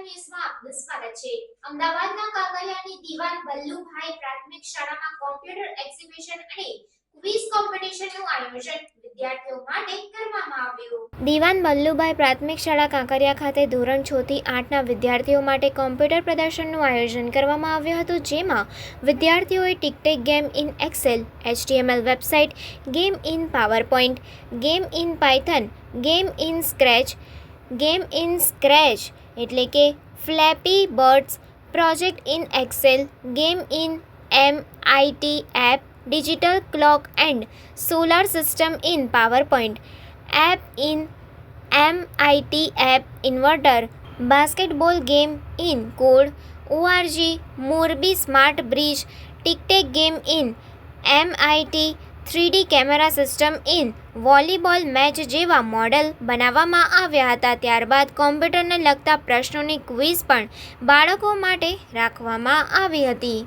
ન્યૂઝમાં આપનું દિવાન બલ્લુભાઈ પ્રાથમિક શાળા કાંકરિયા ખાતે ધોરણ 6 થી 8 ના વિદ્યાર્થીઓ માટે કોમ્પ્યુટર પ્રદર્શનનું આયોજન કરવામાં આવ્યું હતું જેમાં વિદ્યાર્થીઓએ tic tac game in Excel HTML website game in PowerPoint game in Python game in Scratch game in Scratch એટલે કે Flappy Birds project in Excel game in M IT app digital clock and solar system in power point app in M IT app inverter basketball game in code ORG Morbi smart bridge tic tac game in M IT three D camera system in volleyball match જેવા model બનાવવામાં આવ્યા હતા ત્યારબાદ કોમ્પ્યુટરને લગતા પ્રશ્નોની quiz પણ બાળકો માટે રાખવામાં આવી હતી